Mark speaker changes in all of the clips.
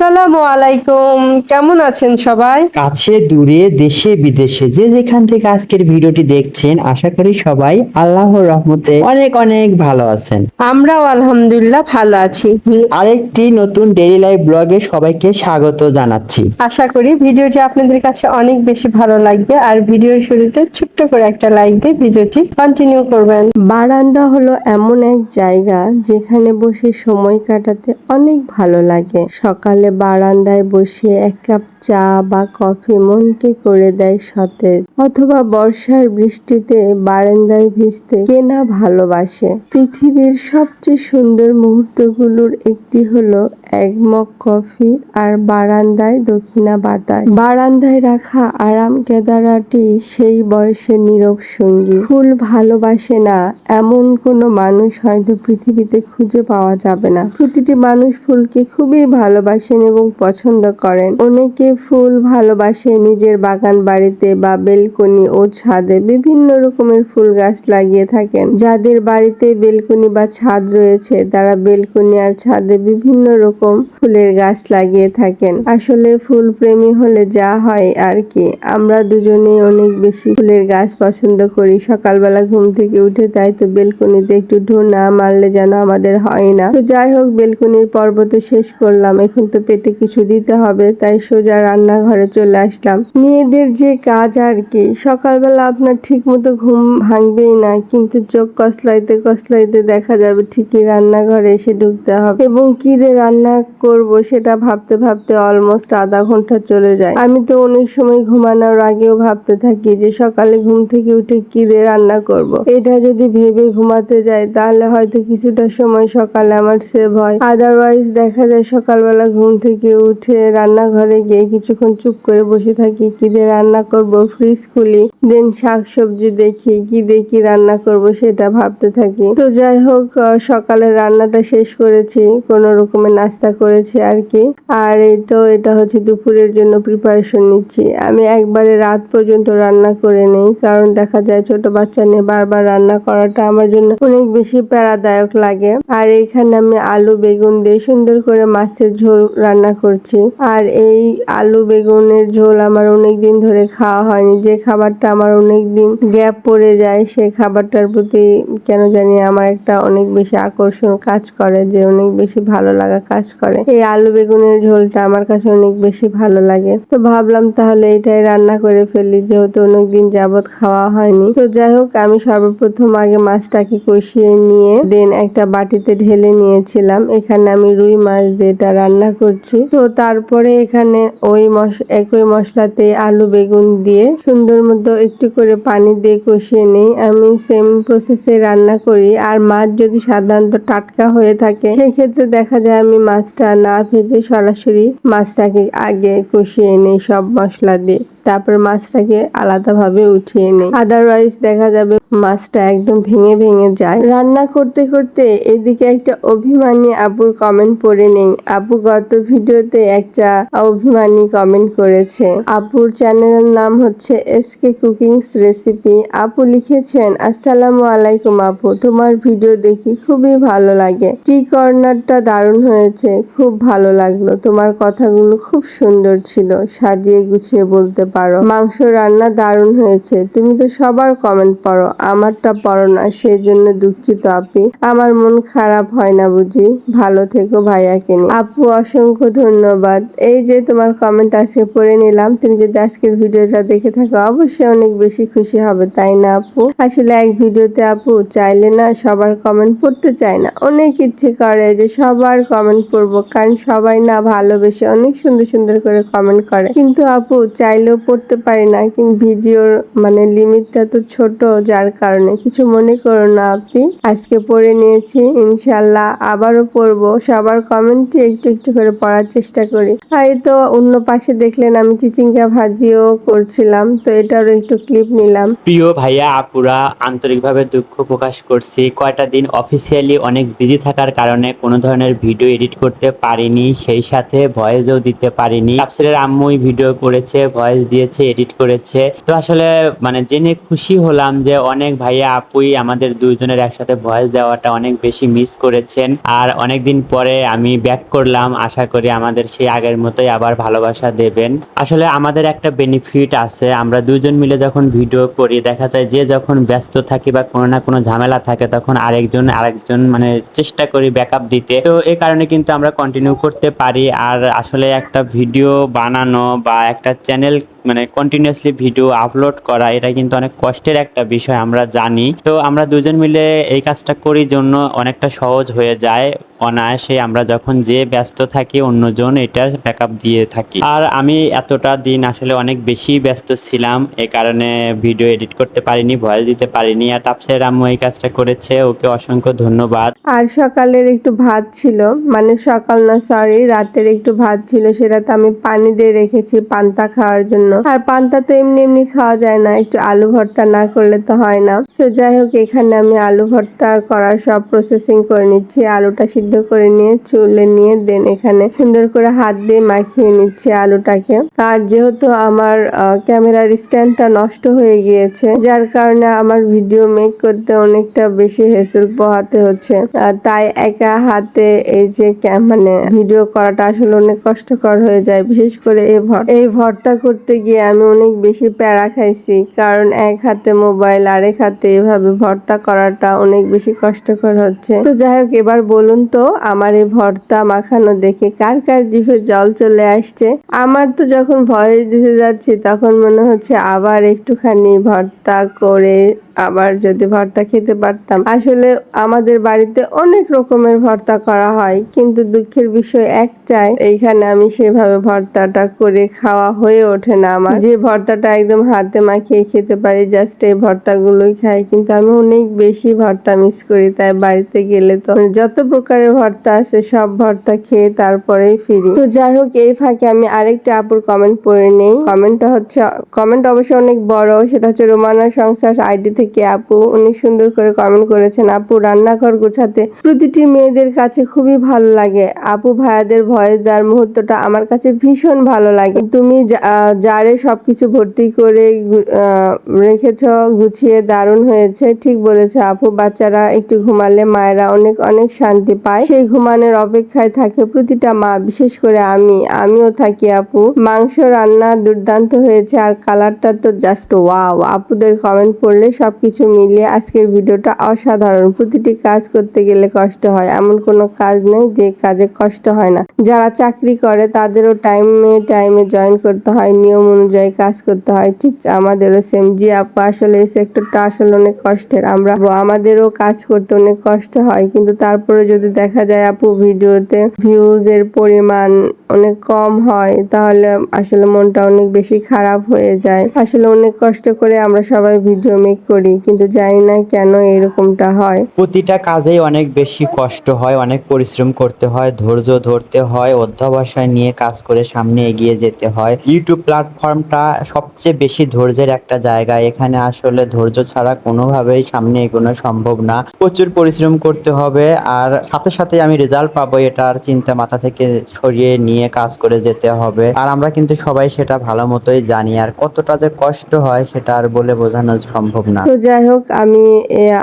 Speaker 1: আসসালামু আলাইকুম। কেমন আছেন সবাই?
Speaker 2: কাছে দূরে দেশে বিদেশে যে যেখান থেকে আজকের ভিডিওটি দেখছেন আশা করি সবাই আল্লাহর রহমতে অনেক অনেক ভালো আছেন।
Speaker 1: আমরাও আলহামদুলিল্লাহ ভালো আছি।
Speaker 2: আরেকটি নতুন ডেইলি লাইফ ব্লগে সবাইকে স্বাগত জানাচ্ছি।
Speaker 1: আশা করি ভিডিওটি আপনাদের কাছে অনেক বেশি ভালো লাগবে আর ভিডিওর শুরুতে ছোট্ট করে একটা লাইক দিয়ে ভিডিওটি কন্টিনিউ করবেন। বারান্দা হলো এমন এক জায়গা যেখানে বসে সময় কাটাতে অনেক ভালো লাগে। সকালে বারান্দায় বসে এক কাপ চা বা কফি মনকে করে দেয় সতেজ। অথবা বর্ষার বৃষ্টিতে বারান্দায় ভিজতে কে না ভালোবাসে। পৃথিবীর সবচেয়ে সুন্দর মুহূর্তগুলোর একটি হলো এক মগ কফি আর বারান্দায় দক্ষিণা বাতাস। বারান্দায় রাখা আরাম কেদারাটি সেই বয়সে নীরব সঙ্গী। ফুল ভালোবাসে না, এমন কোনো মানুষ হয়তো পৃথিবীতে খুঁজে পাওয়া যাবে না। প্রতিটি মানুষ ফুলকে খুবই ভালোবাসেন এবং পছন্দ করেন। অনেকে ফুল ভালোবাসে নিজের বাগান বাড়িতে বা বেলকনি ও ছাদে বিভিন্ন রকমের ফুল গাছ লাগিয়ে থাকেন। যাদের বাড়িতে বেলকনি বা ছাদ রয়েছে, তারা বেলকনি আর ছাদে বিভিন্ন রকম ফুলের গাছ লাগিয়ে থাকেন। আসলে ফুল প্রেমী হলে যা হয় আর কি। আমরা দুজনেই অনেক বেশি ফুলের গাছ পছন্দ করি। সকালবেলা ঘুম থেকে উঠে তাই তো বেলকনিতে একটু ঢো না মারলে যেন আমাদের হয় না। তো যাই হোক, বেলকনির পর্ব তো শেষ করলাম। এখন তো পেটে কিছু দিতে হবে, তাই সোজা রান্নাঘরে চলে আসলাম। মেয়েদের যে কাজ আর কি। সকালবেলা আপনার ঠিক মতো ঘুম ভাঙবেই না, কিন্তু চোখ কসলাইতে কসলাইতে দেখা যাবে ঠিকই রান্নাঘরে এসে ঢুকতে হবে। এবং কি দিয়ে রান্না করব সেটা ভাবতে ভাবতে অলমোস্ট আধা ঘণ্টা চলে যায়। আমি তো অনেক সময় ঘুমানোর আগেও ভাবতে থাকি যে সকালে ঘুম থেকে উঠে কি দিয়ে রান্না করব। এটা যদি ভেবে ঘুমাতে যাই, তাহলে হয়তো কিছুটা সময় সকালে আমার সেভ হয়। আদারওয়াইজ দেখা যায় সকালবেলা ঘুম থেকে উঠে রান্নাঘরে গিয়ে কিছুক্ষণ চুপ করে বসে থাকি, কি দিয়ে রান্না করব ফ্রিজ খুলি দেন শাক সবজি দেখি, কি দিয়ে কি রান্না করব সেটা ভাবতে থাকি। তো যাই হোক সকালে রান্নাটা শেষ করেছি, কোনো রকমের নাস্তা করেছি আর কি। আর এই তো এটা হচ্ছে দুপুরের জন্য প্রিপারেশন নিচ্ছি। আমি একবারে রাত পর্যন্ত রান্না করে নেই, কারণ দেখা যায় ছোট বাচ্চা নিয়ে বারবার রান্না করাটা আমার জন্য অনেক বেশি প্যারাদায়ক লাগে। আর এইখানে আমি আলু, বেগুন দিয়ে সুন্দর করে মাছের ঝোল রান্না করছি। আর এই আলু, বেগুনের ঝোল আমার অনেক দিন ধরে খাওয়া হয়নি। যে খাবারটা আমার অনেক দিন গ্যাপ পড়ে যায় সেই খাবারটার প্রতি কেন জানি আমার একটা অনেক বেশি আকর্ষণ কাজ করে, যে অনেক বেশি ভালো লাগা কাজ করে। এই আলু বেগুনের ঝোলটা আমার কাছে অনেক বেশি ভালো লাগে। তো ভাবলাম তাহলে এটাই রান্না করে ফেলি, যেহেতু অনেক দিন যাবত খাওয়া হয়নি। তো যাই হোক, আমি সর্বপ্রথম আগে মাছটাকে কষিয়ে নিয়ে দেন একটা বাটিতে ঢেলে নিয়েছিলাম। এখানে আমি রুই মাছ দিয়ে এটা রান্না করছি। তো তারপরে এখানে ওই একই মশলাতে আলু বেগুন দিয়ে সুন্দর মতো একটু করে পানি দিয়ে কষিয়ে নেই। আমি সেম প্রসেসে রান্না করি। আর মাছ যদি সাধারণত টাটকা হয়ে থাকে, সেক্ষেত্রে দেখা যায় আমি মাছটা না ভেজে সরাসরি মাছটাকে আগে কষিয়ে নেই সব মশলা দিয়ে তারপর মাছটাকে আলাদাভাবে উঠিয়ে নেই। আদারওয়াইজ দেখা যাবে মাছটা একদম ভেঙে ভেঙে যায়। রান্না করতে করতে এদিকে একটা অভিমানী আপুর কমেন্ট পড়ে নেই। আপু গত ভিডিওতে একটা অভিমানী কমেন্ট করেছে। আপুর চ্যানেলের নাম হচ্ছে এস কে কুকিংস রেসিপি আপু লিখেছেন, আসসালামু আলাইকুম আপু, তোমার ভিডিও দেখি খুবই ভালো লাগে। টি কর্নারটা দারুণ হয়েছে, খুব ভালো লাগল। তোমার কথাগুলো খুব সুন্দর ছিল। সাজিয়ে গুছিয়ে বলতে পারো। মাংস রান্না দারুণ হয়েছে। তুমি তো সবার কমেন্ট পড়ো। আমারটা পড়ো না সেই জন্য দুঃখিত আপি। আমার মন খারাপ হয় না বুঝি। ভালো থেকো ভাইয়াকে নিয়ে আপু, অসংখ্য ধন্যবাদ। এই যে তোমার কমেন্ট আজকে পড়ে নিলাম। তুমি যদি আজকের ভিডিওটা দেখে থাকো, অবশ্যই অনেক বেশি খুশি হবে, তাই না আপু? আসলে এক ভিডিওতে আপু চাইলে না সবার কমেন্ট পড়তে চায় না। অনেক ইচ্ছে করে যে সবার কমেন্ট পড়ব, কারণ সবাই না ভালোবেসে অনেক সুন্দর সুন্দর করে কমেন্ট করে। কিন্তু আপু, চাইলেও পড়তে পারি না, কিন্তু ভিডিওর মানে লিমিটটা তো ছোট যার কারণে। কিছু মনে করো না আপনি। আজকে পড়ে নিয়েছি, ইনশাল্লাহ আবারও পড়ব। সবার কমেন্টই একটু একটু করে পড়ার চেষ্টা করি। আর তো অন্য পাশে দেখলেন আমি চিচিঙ্গা ভাজিও করছিলাম, তো এটারও একটু ক্লিপ নিলাম।
Speaker 3: প্রিয় ভাইয়া, আপুরা, আন্তরিকভাবে দুঃখ প্রকাশ করছি। কয়টা দিন অফিসিয়ালি অনেক বিজি থাকার কারণে কোনো ধরনের ভিডিও এডিট করতে পারিনি, সেই সাথে ভয়েসও দিতে পারিনি। তাফসিরের আম্মুই ভিডিও করেছে ভয়েস দিয়েছে এডিট করেছে। তো আসলে মানে জেনে খুশি হলাম যে অনেক ভাইয়া, আপুই আমাদের দুইজনের একসাথে ভয়েস দেওয়াটা অনেক বেশি মিস করেছেন। আর অনেকদিন পরে আমি ব্যাক করলাম। আশা করি আমাদের সেই আগের মতোই আবার ভালোবাসা দেবেন। আসলে আমাদের একটা বেনিফিট আছে। আমরা দুজন মিলে যখন ভিডিও করি, দেখা যায় যে যখন ব্যস্ত থাকি বা কোনো না কোনো ঝামেলা থাকে, তখন আরেকজন আরেকজন মানে চেষ্টা করি ব্যাকআপ দিতে। তো এই কারণে কিন্তু আমরা কন্টিনিউ করতে পারি। আর আসলে একটা ভিডিও বানানো বা একটা চ্যানেল মানে কন্টিনিউয়াসলি ভিডিও আপলোড করা, এটা কিন্তু অনেক কষ্টের একটা বিষয় আমরা জানি। তো আমরা দুজন মিলে এই কাজটা করি জন্য অনেকটা সহজ হয়ে যায়। অনায়াসে আমরা যখন যে ব্যস্ত থাকি, অন্যজন এটার ব্যাকআপ দিয়ে থাকি। আর আমি এতটা দিন আসলে অনেক বেশি ব্যস্ত ছিলাম এই কারণে ভিডিও এডিট করতে পারিনি ভয়েস দিতে পারিনি। আর তাপসের আম্মু এই কাজটা করেছে, ওকে অসংখ্য ধন্যবাদ।
Speaker 1: আর সকালের একটু ভাত ছিল মানে সকাল না সরি রাতের একটু ভাত ছিল, সেটাতে আমি পানি দিয়ে রেখেছি, পান্তা খাওয়ার জন্য। আর পান্তা তো এমনি এমনি খাওয়া যায় না, একটু আলু ভর্তা না করলে তো হয় না। তো যাই হোক, এখানে আমি আলু ভর্তা করার সব প্রসেসিং করে নিচ্ছি, আলুটা সিদ্ধ করে নিয়ে চুলে নিয়ে দেন এখানে। সুন্দর করে হাত দিয়ে মাখিয়ে নিচ্ছি আলুটাকে। আর যেহেতু আমার ক্যামেরার স্ট্যান্ডটা নষ্ট হয়ে গিয়েছে, যার কারণে আমার ভিডিও মেক করতে অনেকটা বেশি হেসেল পোহাতে হচ্ছে। তাই একা হাতে এই যে মানে ভিডিও করাটা আসলে অনেক কষ্টকর হয়ে যায়, বিশেষ করে এই ভর্তা করতে গিয়ে আমি অনেক বেশি প্যারা খাইছি, কারণ এক হাতে মোবাইল, আরেক হাতে এভাবে ভর্তা করাটা অনেক বেশি কষ্টকর হচ্ছে। তো যাই হোক, এবার বলুন তো, আমার এই ভর্তা মাখানো দেখে কার কার জিভে জল চলে আসছে? আমার তো যখন ভয়েস দিতে যাচ্ছি, তখন মনে হচ্ছে আবার একটুখানি ভর্তা করে আবার যদি ভর্তা খেতে পারতাম। আসলে আমাদের বাড়িতে অনেক রকমের ভর্তা করা হয়, কিন্তু দুঃখের বিষয় এক চাই এইখানে আমি সেভাবে ভর্তাটা করে খাওয়া হয়ে ওঠে না আমার। যে ভর্তাটা একদম হাতে মাখিয়ে খেতে পারি জাস্ট এই ভর্তাগুলোই খাই, কিন্তু আমি অনেক বেশি ভর্তা মিস করি, তাই বাড়িতে গেলে তো যত প্রকারের ভর্তা আছে, সব ভর্তা খেয়ে তারপরেই ফিরি। তো যাই হোক, এই ফাঁকে আমি আরেকটা আপুর কমেন্ট পড়ে নেই। কমেন্টটা হচ্ছে কমেন্ট অবশ্য অনেক বড়, সেটা হচ্ছে রোমানা সংসার আইডি থেকে আপু উনি সুন্দর করে কমেন্ট করেছেন। আপু রান্নাঘর গোছাতে প্রতিটি মেয়েদের কাছে খুবই ভালো লাগে। আপু ভাইয়াদের ভয়েস দেওয়ার মুহূর্তটা আমার কাছে ভীষণ ভালো লাগে। তুমি যারে সবকিছু ভর্তি করে রেখেছ, গুছিয়ে দারুণ হয়েছে। ঠিক বলেছ আপু, বাচ্চারা একটু ঘুমালে মায়েরা অনেক অনেক শান্তি পায়। সেই ঘুমানোর অপেক্ষায় থাকে প্রতিটা মা, বিশেষ করে আমি। আমিও থাকি আপু। মাংস রান্না দুর্দান্ত হয়েছে আর কালারটা তো জাস্ট ওয়াও আপুদের কমেন্ট পড়লে সবকিছু মিলিয়ে আজকের ভিডিওটা অসাধারণ। প্রতিটি কাজ করতে গেলে কষ্ট হয়। এমন কোনো কাজ নেই যে কাজে কষ্ট হয় না। যারা চাকরি করে, তাদেরও টাইমে টাইমে জয়েন করতে হয়, নিয়ম অনুযায়ী কাজ করতে হয়। ঠিক আমাদেরও সেম জি আপু, আসলে এই সেক্টরটা আসলে অনেক কষ্টের। আমরা আমাদেরও কাজ করতে অনেক কষ্ট হয়। কিন্তু তারপরে যদি দেখা যায় আপু, ভিডিওতে ভিউজ এর পরিমাণ অনেক কম হয়, তাহলে আসলে মনটা অনেক বেশি খারাপ হয়ে যায়। আসলে অনেক কষ্ট করে আমরা সবাই ভিডিও মেক করি, কিন্তু জানি না কেন এরকমটা হয়।
Speaker 2: প্রতিটা কাজেই অনেক বেশি কষ্ট হয়, অনেক পরিশ্রম করতে হয়, ধৈর্য ধরতে হয়, অধ্যবসায় নিয়ে কাজ করে সামনে এগিয়ে যেতে হয়। ইউটিউব প্ল্যাটফর্মটা সবচেয়ে বেশি ধৈর্যের একটা জায়গা, এখানে আসলে ধৈর্য ছাড়া কোনোভাবেই সামনে এগোনো সম্ভব না। প্রচুর পরিশ্রম করতে হবে, আর সাথে সাথে আমি রেজাল্ট পাবো, এটার চিন্তা মাথা থেকে সরিয়ে নিয়ে কাজ করে যেতে হবে। আর আমরা কিন্তু সবাই সেটা ভালো মতোই জানি। আর কতটা যে কষ্ট হয় সেটা আর বলে বোঝানো সম্ভব না।
Speaker 1: তো যাই হোক, আমি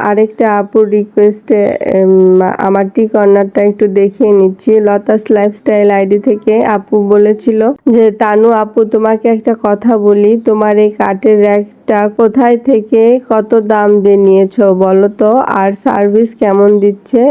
Speaker 1: আরেকটা আপুর রিকোয়েস্টে আমার টি কর্নারটা একটু দেখিয়ে নিচ্ছি। লতাস লাইফস্টাইল আইডি থেকে আপু বলেছিল যে, তানু আপু, তোমাকে একটা কথা বলি। তোমার এই কাঠের র্যাকটা কোথায় থেকে কত দাম দিয়ে নিয়েছো বলো তো? আর সার্ভিস কেমন দিচ্ছে?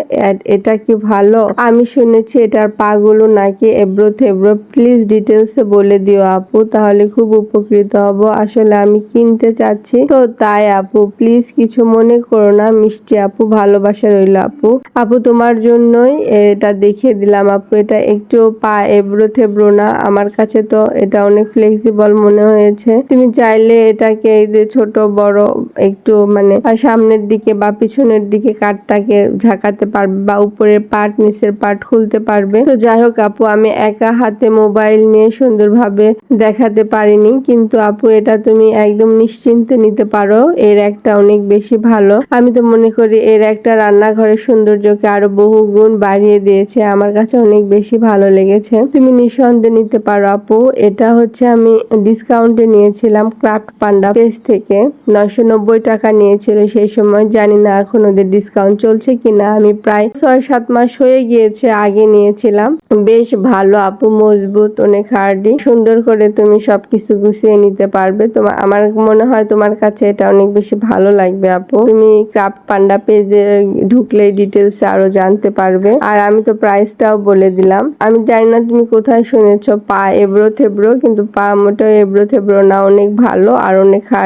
Speaker 1: এটা কি ভালো? আমি শুনেছি এটার পাগুলো নাকি এব্রো থেব্রো। প্লিজ ডিটেলসে বলে দিও আপু, তাহলে খুব উপকৃত হব। আসলে আমি কিনতে চাচ্ছি। তো তাই আপু প্লিজ কিছু মনে করো না, মিষ্টি আপু ভালোবাসা রইল আপু। আপু, তোমার জন্যই এটা দেখিয়ে দিলাম আপু। এটা একটু পা এবড়ো থেব্রো না, আমার কাছে তো এটা অনেক ফ্লেক্সিবল মনে হয়েছে। তুমি চাইলে এটাকে যে ছোট, বড়, একটু মানে সামনের দিকে বা পিছনের দিকে কাঠটাকে ঝাঁকাতে পারবে বা উপরের পাট, নিচের পার্ট খুলতে পারবে। তো যাই হোক আপু, আমি একা হাতে মোবাইল নিয়ে সুন্দরভাবে দেখাতে পারিনি, কিন্তু আপু, এটা তুমি একদম নিশ্চিন্তে নিতে পারো, এর একটা অনেক বেশি ভালো। আমি তো মনে করি এর একটা রান্নাঘরের সৌন্দর্যকে আরও বহু গুণ বাড়িয়ে দিয়েছে, আমার কাছে অনেক বেশি ভালো লেগেছে। তুমি নিঃসন্দেহে নিতে পারো আপু, এটা হচ্ছে আমি ডিসকাউন্টে নিয়েছিলাম ক্রাফট পান্ডা থেকে নয়শো নব্বই টাকা নিয়েছিল সেই সময়। জানি না এখন ওদের ডিসকাউন্ট চলছে কিনা। আমি প্রায় ছয় সাত মাস হয়ে গিয়েছে, আগে নিয়েছিলাম। বেশ ভালো আপু, মজবুত অনেক হার্ডি সুন্দর করে তুমি সবকিছু গুছিয়ে নিতে পারবে। তোমার আমার মনে হয় তোমার কাছে এটা অনেক বেশি ভালো লাগবে আপু। তুমি ক্রাফট পান্ডা পেজে ঢুকলে ডিটেলস আরও জানতে পারবে। আর আমি তো প্রাইসটাও বলে দিলাম। আমি জানি না তুমি কোথায় শুনেছো, পা এবড়ো থেবড়ো কিন্তু পা মোটেও এবড়ো থেবড়ো না। অনেক ভালো আর অনেক হার্ডি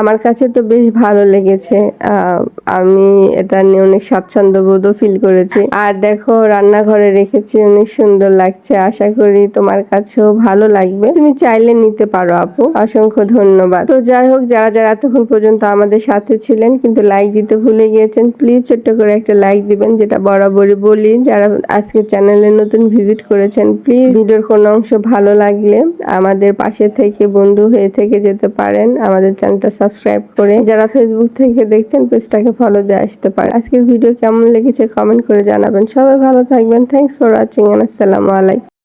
Speaker 1: আমার কাছে তো বেশ ভালো লেগেছে। আমি এটা নিয়ে অনেক স্বাচ্ছন্দ্য বোধও ফিল করেছি। আর দেখো, রান্নাঘরে রেখেছি, অনেক সুন্দর লাগছে। আশা করি তোমার কাছেও ভালো লাগবে। তুমি চাইলে নিতে পারো, আপু। অসংখ্য ধন্যবাদ। তো যাই হোক, যারা যারা এতক্ষণ পর্যন্ত আমাদের সাথে ছিলেন, কিন্তু লাইক দিতে ভুলে গিয়েছেন প্লিজ ছোট্ট করে একটা লাইক দিবেন, যেটা বরাবরই বলি। যারা আজকে চ্যানেলে নতুন ভিজিট করেছেন প্লিজ ভিডিওর কোনো অংশ ভালো লাগলে আমাদের পাশে থেকে, বন্ধু হয়ে থেকে যেতে পারেন। আমাদের চ্যানেলটা সাবস্ক্রাইব করে যারা ফেসবুক থেকে দেখছেন, পেজটাকে ফলো দিয়ে আসতে পারেন। আজকের ভিডিও কেমন লেগেছে কমেন্ট করে জানাবেন। সবাই ভালো থাকবেন। থ্যাংকস ফর ওয়াচিং আসসালামু আলাইকুম